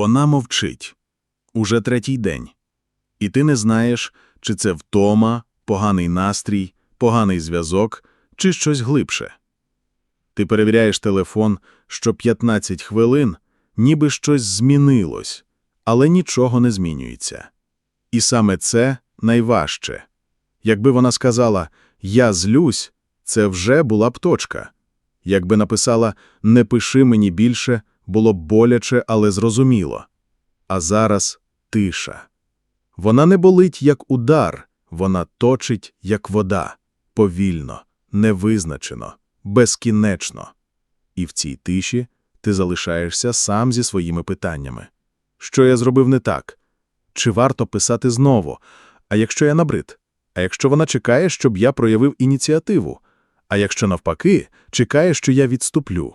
Вона мовчить уже третій день. І ти не знаєш, чи це втома, поганий настрій, поганий зв'язок, чи щось глибше. Ти перевіряєш телефон, що 15 хвилин, ніби щось змінилось, але нічого не змінюється. І саме це найважче. Якби вона сказала «я злюсь», це вже була б точка. Якби написала «не пиши мені більше», було боляче, але зрозуміло. А зараз тиша. Вона не болить, як удар, вона точить, як вода, повільно, невизначено, безкінечно. І в цій тиші ти залишаєшся сам зі своїми питаннями. Що я зробив не так? Чи варто писати знову? А якщо я набрид? А якщо вона чекає, щоб я проявив ініціативу? А якщо навпаки, чекає, що я відступлю?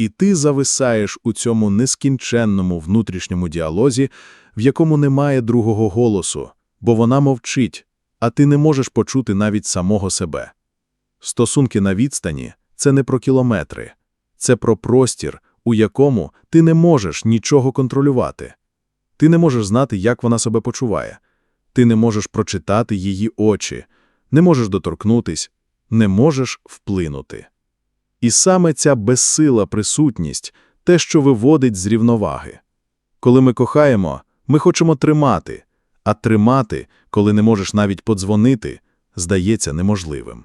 І ти зависаєш у цьому нескінченному внутрішньому діалозі, в якому немає другого голосу, бо вона мовчить, а ти не можеш почути навіть самого себе. Стосунки на відстані це не про кілометри, це про простір, у якому ти не можеш нічого контролювати. Ти не можеш знати, як вона себе почуває, ти не можеш прочитати її очі, не можеш доторкнутись, не можеш вплинути. І саме ця безсила присутність те, що виводить з рівноваги. Коли ми кохаємо, ми хочемо тримати, а тримати, коли не можеш навіть подзвонити, здається неможливим.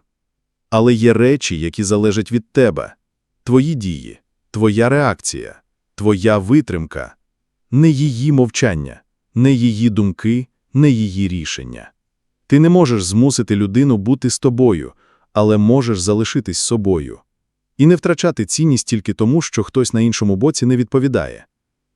Але є речі, які залежать від тебе твої дії, твоя реакція, твоя витримка, не її мовчання, не її думки, не її рішення. Ти не можеш змусити людину бути з тобою, але можеш залишитись собою. І не втрачати цінність тільки тому, що хтось на іншому боці не відповідає.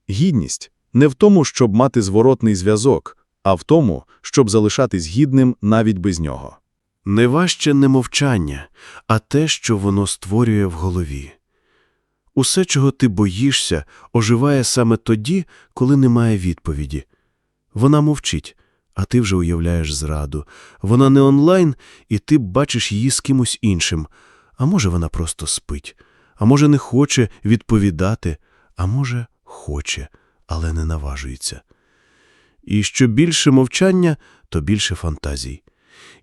Гідність не в тому, щоб мати зворотний зв'язок, а в тому, щоб залишатись гідним навіть без нього. Не важче не мовчання, а те, що воно створює в голові. Усе, чого ти боїшся, оживає саме тоді, коли немає відповіді. Вона мовчить, а ти вже уявляєш зраду. Вона не онлайн, і ти бачиш її з кимось іншим. А може, вона просто спить, а може, не хоче відповідати, а може, хоче, але не наважується. І що більше мовчання, то більше фантазій.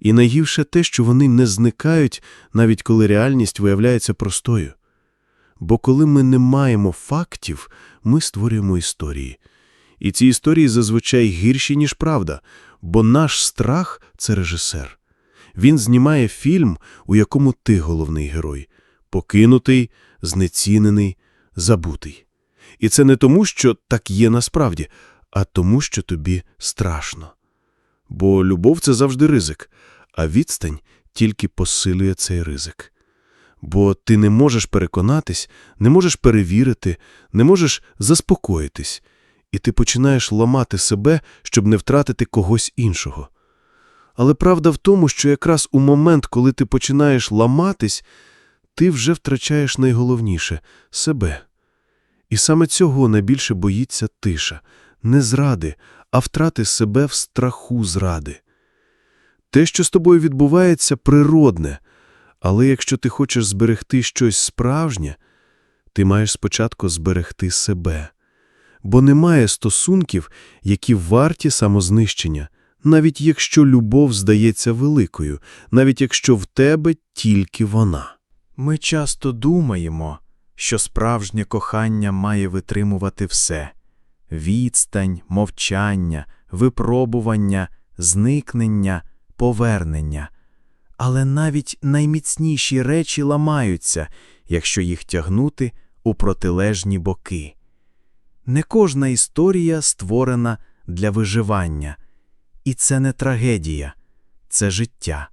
І найгірше те, що вони не зникають, навіть коли реальність виявляється простою. Бо коли ми не маємо фактів, ми створюємо історії. І ці історії зазвичай гірші, ніж правда, бо наш страх це режисер. Він знімає фільм, у якому ти головний герой покинутий, знецінений, забутий. І це не тому, що так є насправді, а тому, що тобі страшно. Бо любов це завжди ризик, а відстань тільки посилює цей ризик. Бо ти не можеш переконатись, не можеш перевірити, не можеш заспокоїтись, і ти починаєш ламати себе, щоб не втратити когось іншого. Але правда в тому, що якраз у момент, коли ти починаєш ламатись, ти вже втрачаєш найголовніше себе. І саме цього найбільше боїться тиша, не зради, а втрати себе в страху зради. Те, що з тобою відбувається, природне, але якщо ти хочеш зберегти щось справжнє, ти маєш спочатку зберегти себе, бо немає стосунків, які варті самознищення, навіть якщо любов здається великою, навіть якщо в тебе тільки вона. Ми часто думаємо, що справжнє кохання має витримувати все відстань, мовчання, випробування, зникнення, повернення. Але навіть найміцніші речі ламаються, якщо їх тягнути у протилежні боки. Не кожна історія створена для виживання, і це не трагедія, це життя.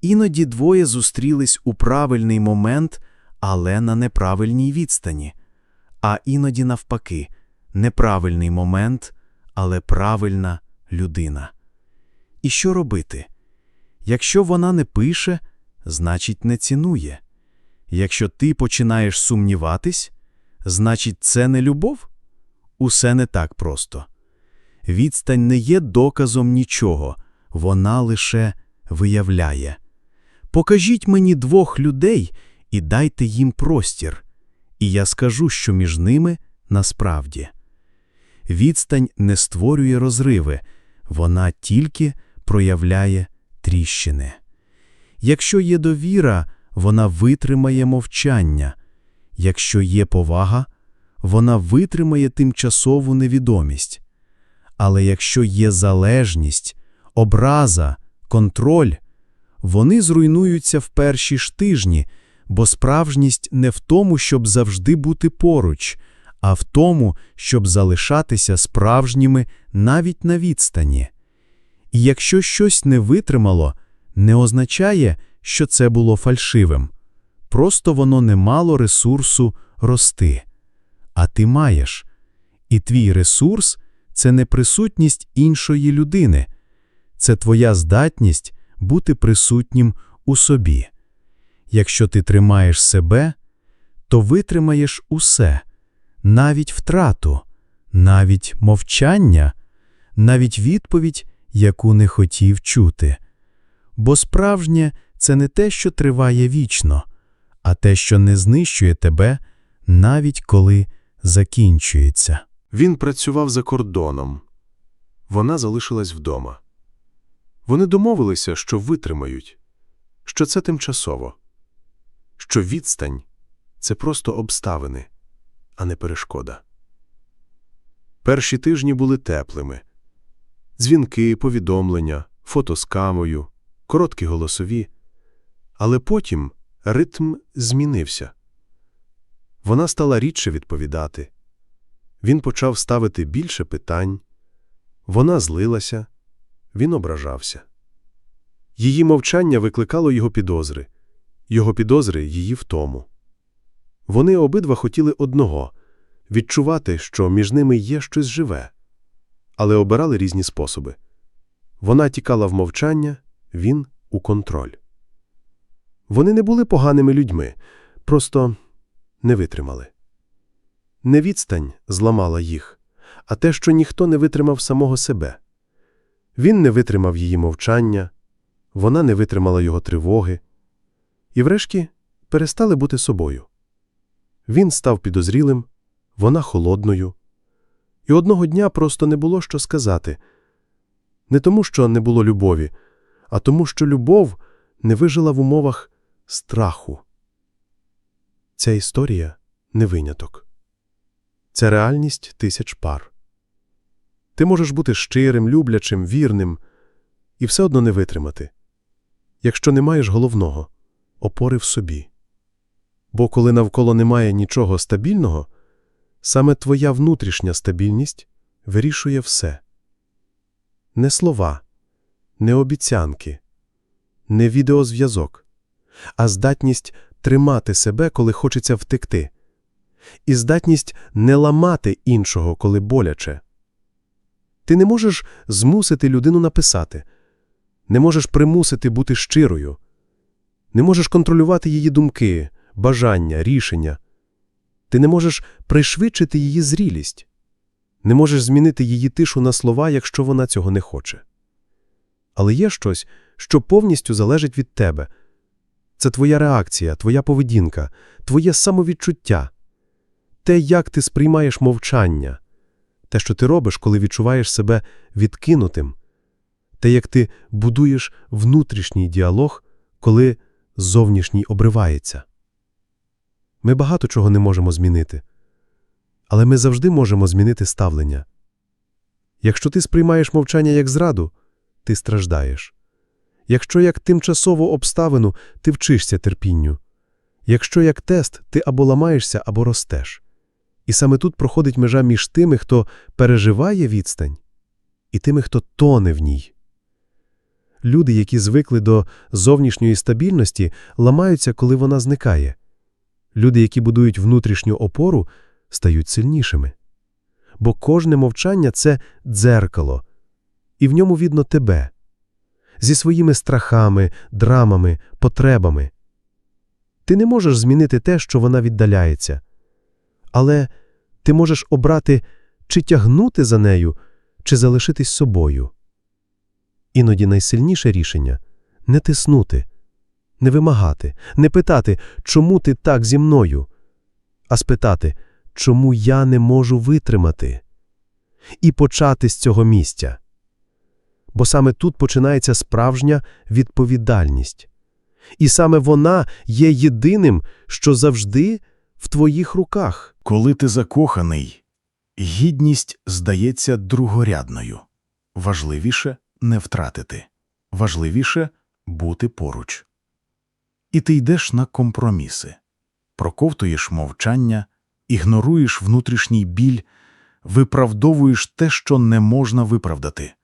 Іноді двоє зустрілись у правильний момент, але на неправильній відстані, а іноді навпаки, неправильний момент, але правильна людина. І що робити? Якщо вона не пише, значить не цінує. Якщо ти починаєш сумніватись, значить це не любов? Усе не так просто. Відстань не є доказом нічого, вона лише виявляє. Покажіть мені двох людей і дайте їм простір, і я скажу, що між ними насправді. Відстань не створює розриви, вона тільки проявляє тріщини. Якщо є довіра, вона витримає мовчання. Якщо є повага, вона витримає тимчасову невідомість. Але якщо є залежність, образа, контроль, вони зруйнуються в перші ж тижні, бо справжність не в тому, щоб завжди бути поруч, а в тому, щоб залишатися справжніми навіть на відстані. І якщо щось не витримало, не означає, що це було фальшивим. Просто воно не мало ресурсу рости. А ти маєш. І твій ресурс це не присутність іншої людини, це твоя здатність бути присутнім у собі. Якщо ти тримаєш себе, то витримаєш усе, навіть втрату, навіть мовчання, навіть відповідь, яку не хотів чути. Бо справжнє це не те, що триває вічно, а те, що не знищує тебе, навіть коли закінчується. Він працював за кордоном. Вона залишилась вдома. Вони домовилися, що витримають, що це тимчасово, що відстань це просто обставини, а не перешкода. Перші тижні були теплими. Дзвінки, повідомлення, фото з камою, короткі голосові. Але потім ритм змінився. Вона стала рідше відповідати. Він почав ставити більше питань. Вона злилася, він ображався. Її мовчання викликало його підозри, його підозри її втому. Вони обидва хотіли одного відчувати, що між ними є щось живе, але обирали різні способи. Вона тікала в мовчання, він у контроль. Вони не були поганими людьми, просто не витримали. Не відстань зламала їх, а те, що ніхто не витримав самого себе. Він не витримав її мовчання, вона не витримала його тривоги. І врешті перестали бути собою. Він став підозрілим, вона холодною. І одного дня просто не було що сказати. Не тому, що не було любові, а тому, що любов не вижила в умовах страху. Ця історія не виняток. Це реальність тисяч пар. Ти можеш бути щирим, люблячим, вірним і все одно не витримати, якщо не маєш головного опори в собі. Бо коли навколо немає нічого стабільного, саме твоя внутрішня стабільність вирішує все. Не слова, не обіцянки, не відеозв'язок, а здатність тримати себе, коли хочеться втекти, і здатність не ламати іншого, коли боляче. Ти не можеш змусити людину написати, не можеш примусити бути щирою, не можеш контролювати її думки, бажання, рішення. Ти не можеш пришвидшити її зрілість, не можеш змінити її тишу на слова, якщо вона цього не хоче. Але є щось, що повністю залежить від тебе. Це твоя реакція, твоя поведінка, твоє самовідчуття, те, як ти сприймаєш мовчання, те, що ти робиш, коли відчуваєш себе відкинутим, те, як ти будуєш внутрішній діалог, коли зовнішній обривається. Ми багато чого не можемо змінити, але ми завжди можемо змінити ставлення. Якщо ти сприймаєш мовчання як зраду, ти страждаєш. Якщо як тимчасову обставину ти вчишся терпінню, якщо як тест ти або ламаєшся, або ростеш. І саме тут проходить межа між тими, хто переживає відстань, і тими, хто тоне в ній. Люди, які звикли до зовнішньої стабільності, ламаються, коли вона зникає. Люди, які будують внутрішню опору, стають сильнішими. Бо кожне мовчання це дзеркало, і в ньому видно тебе зі своїми страхами, драмами, потребами. Ти не можеш змінити те, що вона віддаляється, але ти можеш обрати, чи тягнути за нею, чи залишитись собою. Іноді найсильніше рішення не тиснути, не вимагати, не питати, чому ти так зі мною, а спитати, чому я не можу витримати. і почати з цього місця. Бо саме тут починається справжня відповідальність. І саме вона є єдиним, що завжди в твоїх руках. Коли ти закоханий, гідність здається другорядною. Важливіше не втратити, важливіше бути поруч. І ти йдеш на компроміси, проковтуєш мовчання, ігноруєш внутрішній біль, виправдовуєш те, що не можна виправдати,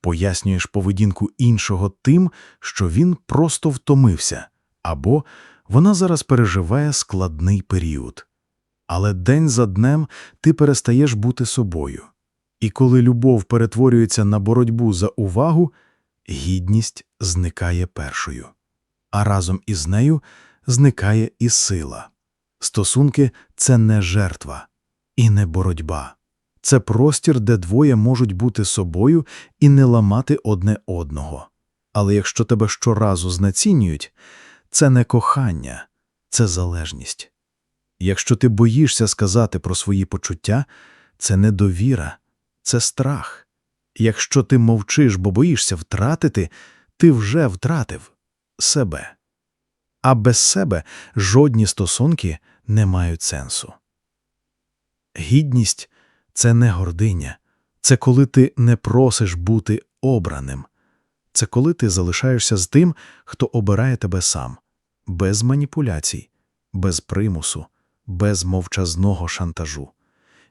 пояснюєш поведінку іншого тим, що він просто втомився, або вона зараз переживає складний період. Але день за днем ти перестаєш бути собою. І коли любов перетворюється на боротьбу за увагу, гідність зникає першою. А разом із нею зникає і сила. Стосунки – це не жертва і не боротьба. Це простір, де двоє можуть бути собою і не ламати одне одного. Але якщо тебе щоразу знецінюють, це не кохання, це залежність. Якщо ти боїшся сказати про свої почуття, це не довіра, це страх. Якщо ти мовчиш, бо боїшся втратити, ти вже втратив себе. А без себе жодні стосунки не мають сенсу. Гідність – це не гординя, це коли ти не просиш бути обраним, це коли ти залишаєшся з тим, хто обирає тебе сам, без маніпуляцій, без примусу, без мовчазного шантажу.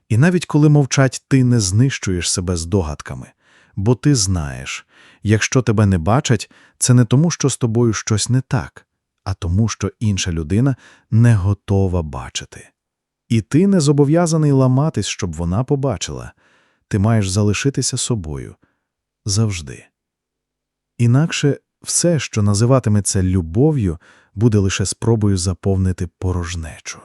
І навіть коли мовчать, ти не знищуєш себе здогадками, бо ти знаєш, якщо тебе не бачать, це не тому, що з тобою щось не так, а тому, що інша людина не готова бачити. І ти не зобов'язаний ламатись, щоб вона побачила. Ти маєш залишитися собою завжди. Інакше все, що називатиметься любов'ю, буде лише спробою заповнити порожнечу.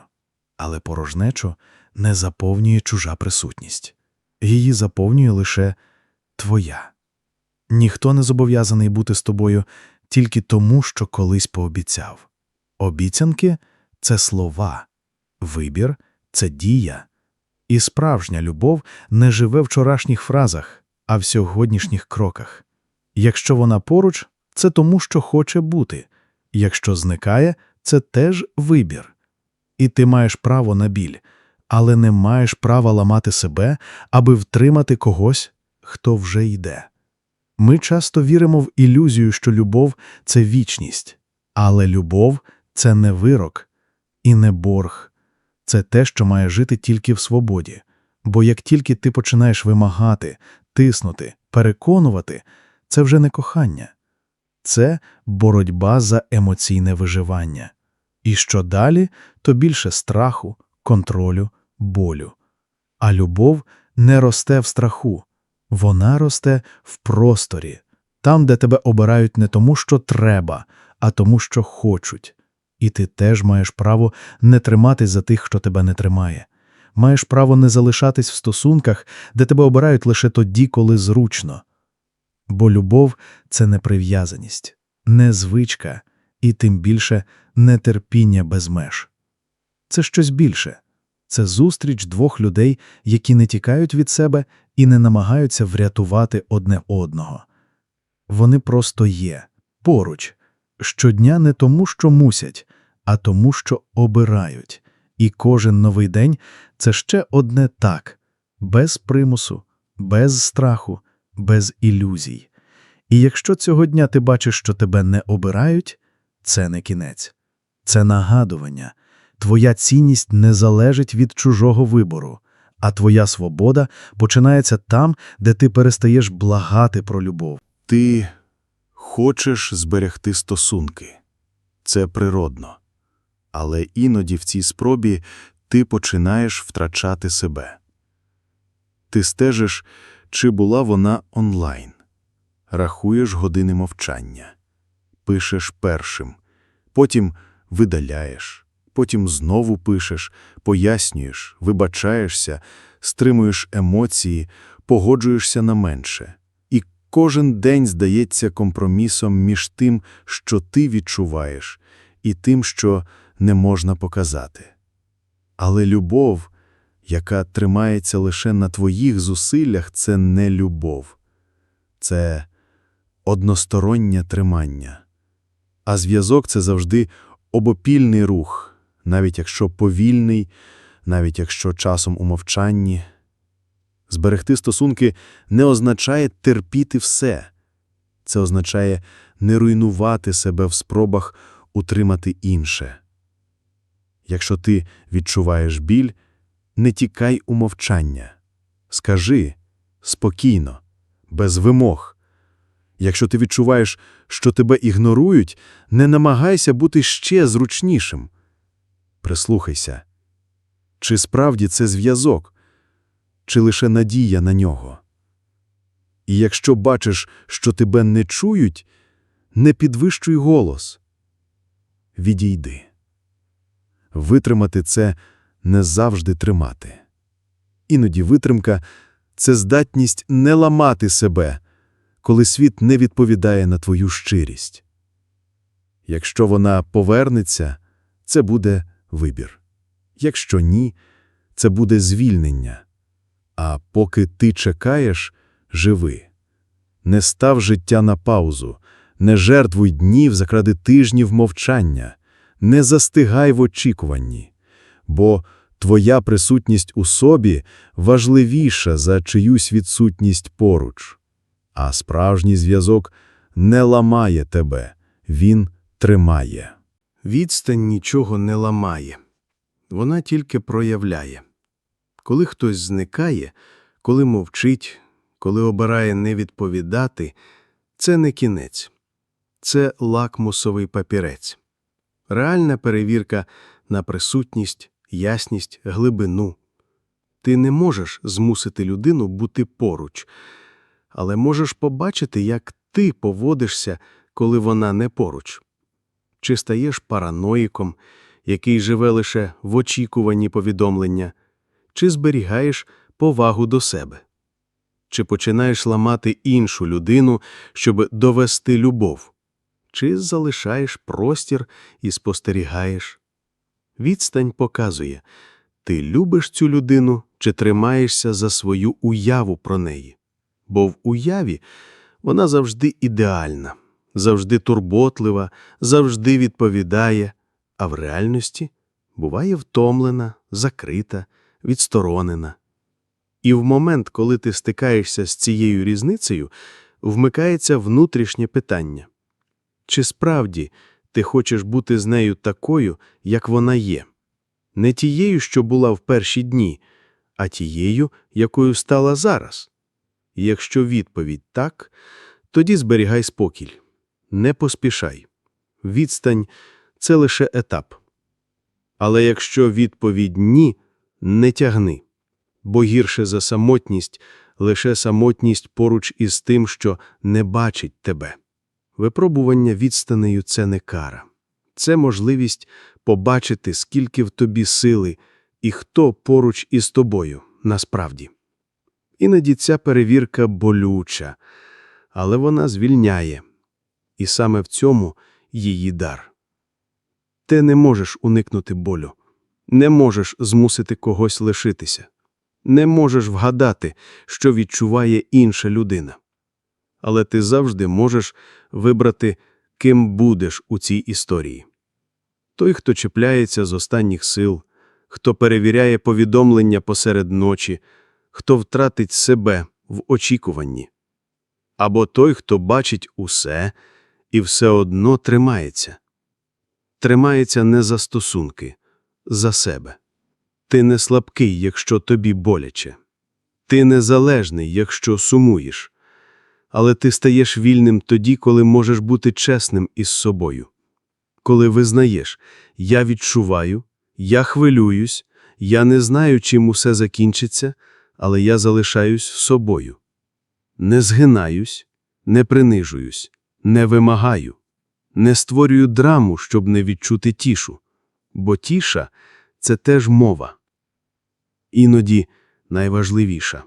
Але порожнечу не заповнює чужа присутність. Її заповнює лише твоя. Ніхто не зобов'язаний бути з тобою тільки тому, що колись пообіцяв. Обіцянки – це слова, вибір – це дія. І справжня любов не живе в вчорашніх фразах, а в сьогоднішніх кроках. Якщо вона поруч, це тому, що хоче бути. Якщо зникає, це теж вибір. І ти маєш право на біль, але не маєш права ламати себе, аби втримати когось, хто вже йде. Ми часто віримо в ілюзію, що любов – це вічність, але любов – це не вирок і не борг. Це те, що має жити тільки в свободі. Бо як тільки ти починаєш вимагати, тиснути, переконувати, це вже не кохання. Це боротьба за емоційне виживання. І що далі, то більше страху, контролю, болю. А любов не росте в страху, вона росте в просторі, там, де тебе обирають не тому, що треба, а тому, що хочуть. І ти теж маєш право не триматись за тих, хто тебе не тримає. Маєш право не залишатись в стосунках, де тебе обирають лише тоді, коли зручно. Бо любов це не прив'язаність, не звичка і тим більше нетерпіння без меж. Це щось більше. Це зустріч двох людей, які не тікають від себе і не намагаються врятувати одне одного. Вони просто є, поруч, щодня не тому, що мусять, а тому, що обирають. І кожен новий день – це ще одне так, без примусу, без страху, без ілюзій. І якщо цього дня ти бачиш, що тебе не обирають, це не кінець. Це нагадування. Твоя цінність не залежить від чужого вибору, а твоя свобода починається там, де ти перестаєш благати про любов. Ти хочеш зберегти стосунки. Це природно. Але іноді в цій спробі ти починаєш втрачати себе. Ти стежиш, чи була вона онлайн, рахуєш години мовчання, пишеш першим, потім видаляєш, потім знову пишеш, пояснюєш, вибачаєшся, стримуєш емоції, погоджуєшся на менше. І кожен день здається компромісом між тим, що ти відчуваєш, і тим, що не можна показати. Але любов, яка тримається лише на твоїх зусиллях, це не любов. Це одностороннє тримання. А зв'язок це завжди обопільний рух, навіть якщо повільний, навіть якщо часом у мовчанні. Зберегти стосунки не означає терпіти все. Це означає не руйнувати себе в спробах утримати інше. Якщо ти відчуваєш біль, не тікай у мовчання. Скажи спокійно, без вимог. Якщо ти відчуваєш, що тебе ігнорують, не намагайся бути ще зручнішим. Прислухайся. Чи справді це зв'язок, чи лише надія на нього? І якщо бачиш, що тебе не чують, не підвищуй голос. Відійди. Витримати це не завжди тримати. Іноді витримка це здатність не ламати себе, коли світ не відповідає на твою щирість. Якщо вона повернеться, це буде вибір. Якщо ні, це буде звільнення. А поки ти чекаєш, живи. Не став життя на паузу, не жертвуй днів заради тижнів мовчання, не застигай в очікуванні, бо твоя присутність у собі важливіша за чиюсь відсутність поруч. А справжній зв'язок не ламає тебе, він тримає. Відстань нічого не ламає. Вона тільки проявляє. Коли хтось зникає, коли мовчить, коли обирає не відповідати, це не кінець. Це лакмусовий папірець. Реальна перевірка на присутність, ясність, глибину. Ти не можеш змусити людину бути поруч, але можеш побачити, як ти поводишся, коли вона не поруч. Чи стаєш параноїком, який живе лише в очікуванні повідомлення, чи зберігаєш повагу до себе, чи починаєш ламати іншу людину, щоб довести любов, чи залишаєш простір і спостерігаєш. Відстань показує, ти любиш цю людину чи тримаєшся за свою уяву про неї, бо в уяві вона завжди ідеальна, завжди турботлива, завжди відповідає, а в реальності буває втомлена, закрита, відсторонена. І в момент, коли ти стикаєшся з цією різницею, вмикається внутрішнє питання. Чи справді ти хочеш бути з нею такою, як вона є? Не тією, що була в перші дні, а тією, якою стала зараз? Якщо відповідь так, тоді зберігай спокій. Не поспішай. Відстань – це лише етап. Але якщо відповідь ні, не тягни, бо гірше за самотність лише самотність поруч із тим, що не бачить тебе. Випробування відстанею – це не кара. Це можливість побачити, скільки в тобі сили і хто поруч із тобою насправді. Іноді ця перевірка болюча, але вона звільняє. І саме в цьому її дар. Ти не можеш уникнути болю, не можеш змусити когось лишитися, не можеш вгадати, що відчуває інша людина. Але ти завжди можеш вибрати, ким будеш у цій історії. Той, хто чіпляється з останніх сил, хто перевіряє повідомлення посеред ночі, хто втратить себе в очікуванні. Або той, хто бачить усе і все одно тримається. Тримається не за стосунки, за себе. Ти не слабкий, якщо тобі боляче. Ти незалежний, якщо сумуєш. Але ти стаєш вільним тоді, коли можеш бути чесним із собою. Коли визнаєш, я відчуваю, я хвилююсь, я не знаю, чим усе закінчиться, але я залишаюсь собою. Не згинаюсь, не принижуюсь, не вимагаю, не створюю драму, щоб не відчути тішу, бо тіша це теж мова. Іноді найважливіша.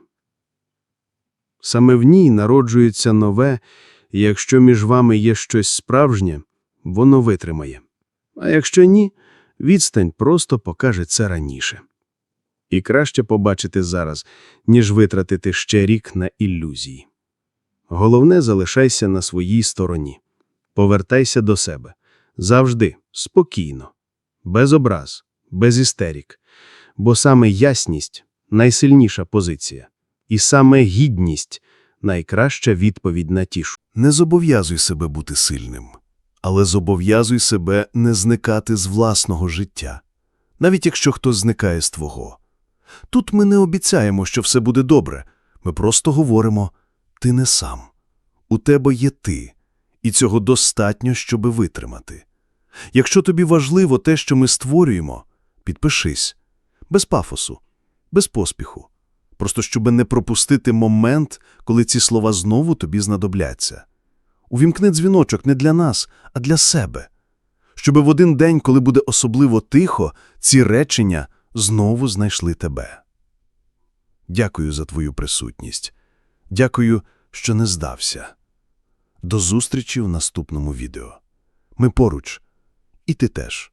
Саме в ній народжується нове, і якщо між вами є щось справжнє, воно витримає. А якщо ні, відстань просто покаже це раніше. І краще побачити зараз, ніж витратити ще рік на ілюзії. Головне, залишайся на своїй стороні. Повертайся до себе. Завжди, спокійно, без образ, без істерік. Бо саме ясність – найсильніша позиція. І саме гідність – найкраща відповідь на тішу. Не зобов'язуй себе бути сильним, але зобов'язуй себе не зникати з власного життя, навіть якщо хтось зникає з твого. Тут ми не обіцяємо, що все буде добре, ми просто говоримо «ти не сам, у тебе є ти, і цього достатньо, щоби витримати». Якщо тобі важливо те, що ми створюємо, підпишись, без пафосу, без поспіху, просто щоби не пропустити момент, коли ці слова знову тобі знадобляться. Увімкни дзвіночок не для нас, а для себе. Щоби в один день, коли буде особливо тихо, ці речення знову знайшли тебе. Дякую за твою присутність. Дякую, що не здався. До зустрічі в наступному відео. Ми поруч. І ти теж.